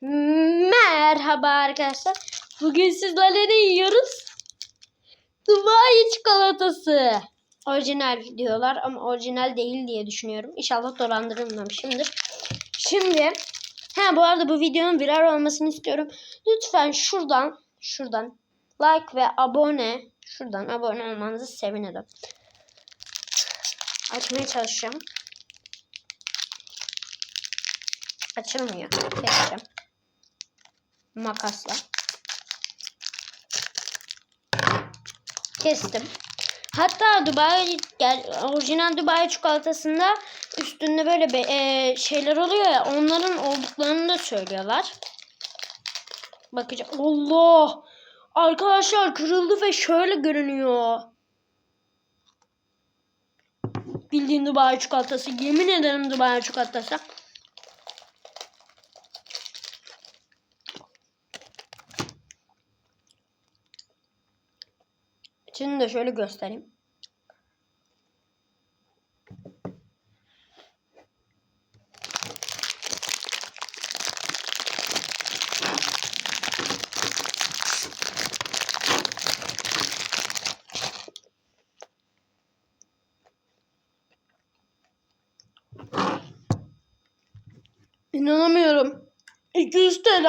Merhaba arkadaşlar. Bugün sizlerle ne yiyoruz? Dubai çikolatası. Orijinal diyorlar ama orijinal değil diye düşünüyorum. İnşallah dolandırılmamışımdır. Şimdi ha bu arada bu videonun viral olmasını istiyorum. Lütfen şuradan şuradan like ve abone şuradan abone olmanızı sevinirim. Açmaya çalışacağım. Açılmıyor. Keseceğim. Makasla. Kestim. Hatta Dubai gel, orijinal Dubai çikolatasında üstünde böyle be, e, şeyler oluyor ya onların olduklarını da söylüyorlar. Bakacağım. Allah! Arkadaşlar kırıldı ve şöyle görünüyor. Bildiğin Dubai çikolatası. Yemin ederim Dubai çikolatası. İçini de şöyle göstereyim. İnanamıyorum. 200 TL